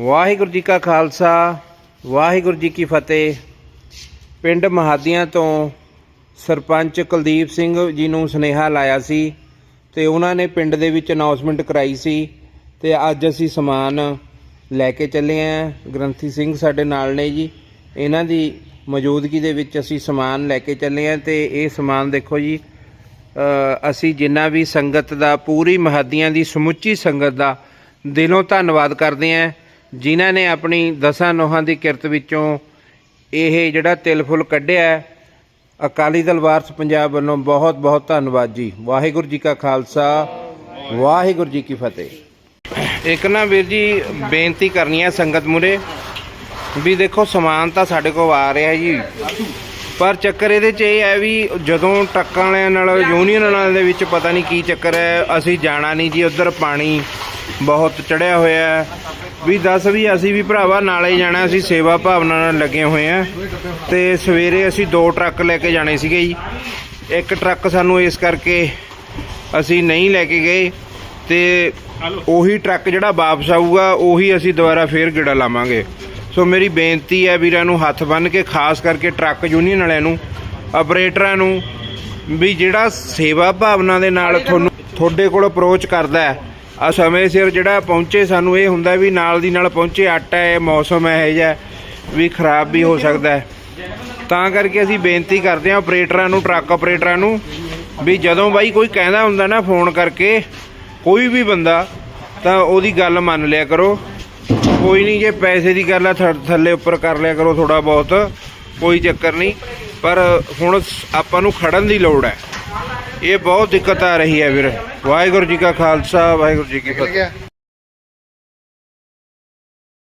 ਵਾਹਿਗੁਰੂ ਜੀ ਕਾ ਖਾਲਸਾ, ਵਾਹਿਗੁਰੂ ਜੀ ਕੀ ਫਤਿਹ। ਪਿੰਡ ਮਹਾਦੀਆਂ ਤੋਂ ਸਰਪੰਚ ਕੁਲਦੀਪ ਸਿੰਘ ਜੀ ਨੂੰ ਸੁਨੇਹਾ ਲਾਇਆ ਸੀ ਤੇ ਉਹਨਾਂ ਨੇ ਪਿੰਡ ਦੇ ਵਿੱਚ ਅਨਾਉਂਸਮੈਂਟ ਕਰਾਈ ਸੀ ਤੇ ਅੱਜ ਅਸੀਂ ਸਮਾਨ ਲੈ ਕੇ ਚੱਲੇ ਆਂ। ਗ੍ਰੰਥੀ ਸਿੰਘ ਸਾਡੇ ਨਾਲ ਨੇ ਜੀ। ਇਹਨਾਂ ਦੀ ਮੌਜੂਦਗੀ ਦੇ ਵਿੱਚ ਅਸੀਂ ਸਮਾਨ ਲੈ ਕੇ ਚੱਲੇ ਆਂ ਤੇ ਇਹ ਸਮਾਨ ਦੇਖੋ ਜੀ ਅਸੀਂ ਜਿੰਨਾ ਵੀ ਸੰਗਤ ਦਾ, ਪੂਰੀ ਮਹਾਦੀਆਂ ਦੀ ਸਮੁੱਚੀ ਸੰਗਤ ਦਾ ਦਿਲੋਂ ਧੰਨਵਾਦ ਕਰਦੇ ਆਂ। ਜਿਨ੍ਹਾਂ ਨੇ ਆਪਣੀ ਦਸਾਂ ਨੋਹਾਂ ਦੀ ਕਿਰਤ ਵਿੱਚੋਂ ਇਹ ਜਿਹੜਾ ਤਿਲ ਫੁੱਲ ਕੱਢਿਆ ਅਕਾਲੀ ਦਲ ਵਾਰਸ ਪੰਜਾਬ ਵੱਲੋਂ ਬਹੁਤ ਬਹੁਤ ਧੰਨਵਾਦ ਜੀ। ਵਾਹਿਗੁਰੂ ਜੀ ਕਾ ਖਾਲਸਾ, ਵਾਹਿਗੁਰੂ ਜੀ ਕੀ ਫਤਿਹ। ਇੱਕ ਨਾ ਵੀਰ ਜੀ, ਬੇਨਤੀ ਕਰਨੀ ਹੈ ਸੰਗਤ ਮੂਰੇ, ਵੀ ਦੇਖੋ ਸਮਾਨ ਤਾਂ ਸਾਡੇ ਕੋਲ ਆ ਰਿਹਾ ਜੀ। ਪਰ ਚੱਕਰ ਇਹਦੇ 'ਚ ਇਹ ਹੈ ਵੀ ਜਦੋਂ ਟਰੱਕਾਂ ਵਾਲਿਆਂ ਨਾਲ, ਯੂਨੀਅਨ ਵਾਲਿਆਂ ਦੇ ਵਿੱਚ ਪਤਾ ਨਹੀਂ ਕੀ ਚੱਕਰ ਹੈ, ਅਸੀਂ ਜਾਣਾ ਨਹੀਂ ਜੀ, ਉਧਰ ਪਾਣੀ ਬਹੁਤ ਚੜਿਆ ਹੋਇਆ ਹੈ। ਵੀ ਦੱਸ ਵੀ ਅਸੀਂ ਵੀ ਭਰਾਵਾ ਨਾਲੇ ਜਾਣਾ ਅਸੀਂ ਸੇਵਾ ਭਾਵਨਾ ਨਾਲ ਲੱਗੇ ਹੋਏ ਆ। ਤੇ ਸਵੇਰੇ ਅਸੀਂ ਦੋ ਟਰੱਕ ਲੈ ਕੇ ਜਾਣੇ ਸੀਗੇ ਜੀ। ਇੱਕ ਟਰੱਕ ਸਾਨੂੰ ਇਸ ਕਰਕੇ ਅਸੀਂ ਨਹੀਂ ਲੈ ਕੇ ਗਏ ਤੇ ਉਹੀ ਟਰੱਕ ਜਿਹੜਾ ਵਾਪਸ ਆਊਗਾ ਉਹੀ ਅਸੀਂ ਦੁਬਾਰਾ ਫੇਰ ਗੇੜਾ ਲਾਵਾਂਗੇ। ਸੋ ਮੇਰੀ ਬੇਨਤੀ ਹੈ ਵੀਰਾਂ ਨੂੰ ਹੱਥ ਬੰਨ ਕੇ ਖਾਸ ਕਰਕੇ ਟਰੱਕ ਯੂਨੀਅਨ ਵਾਲਿਆਂ ਨੂੰ ਆਪਰੇਟਰਾਂ ਨੂੰ ਵੀ ਜਿਹੜਾ ਸੇਵਾ ਭਾਵਨਾ ਦੇ ਨਾਲ ਤੁਹਾਨੂੰ ਤੁਹਾਡੇ ਕੋਲ ਅਪਰੋਚ ਕਰਦਾ ਹੈ ਆ ਸਮੇਂ ਸਿਰ ਜਿਹੜਾ ਪਹੁੰਚੇ ਸਾਨੂੰ ਇਹ ਹੁੰਦਾ ਵੀ ਨਾਲ ਦੀ ਨਾਲ ਪਹੁੰਚੇ, ਆਟਾ ਹੈ, ਮੌਸਮ ਹੈ, ਇਹ ਜਿਹਾ ਵੀ ਖਰਾਬ ਵੀ ਹੋ ਸਕਦਾ ਹੈ। ਤਾਂ ਕਰਕੇ ਅਸੀਂ ਬੇਨਤੀ ਕਰਦੇ ਹਾਂ ਆਪਰੇਟਰਾਂ ਨੂੰ, ਟਰੱਕ ਆਪਰੇਟਰਾਂ ਨੂੰ, ਵੀ ਜਦੋਂ ਬਾਈ ਕੋਈ ਕਹਿੰਦਾ ਹੁੰਦਾ ਨਾ ਫੋਨ ਕਰਕੇ, ਕੋਈ ਵੀ ਬੰਦਾ, ਤਾਂ ਉਹਦੀ ਗੱਲ ਮੰਨ ਲਿਆ ਕਰੋ। ਕੋਈ ਨਹੀਂ, ਜੇ ਪੈਸੇ ਦੀ ਗੱਲ ਆ, ਥ- ਥੱਲੇ ਉੱਪਰ ਕਰ ਲਿਆ ਕਰੋ ਥੋੜਾ ਬਹੁਤ, ਕੋਈ ਚੱਕਰ ਨਹੀਂ। ਪਰ ਹੁਣ ਸ- ਆਪਾਂ ਨੂੰ ਖੜਨ ਦੀ ਲੋੜ ਹੈ। ਇਹ ਬਹੁਤ ਦਿੱਕਤ ਆ ਰਹੀ ਹੈ ਵੀਰ। ਵਾਹਿਗੁਰੂ ਜੀ ਕਾ ਖਾਲਸਾ, ਵਾਹਿਗੁਰੂ ਜੀ ਕੀ ਫਤਿਹ।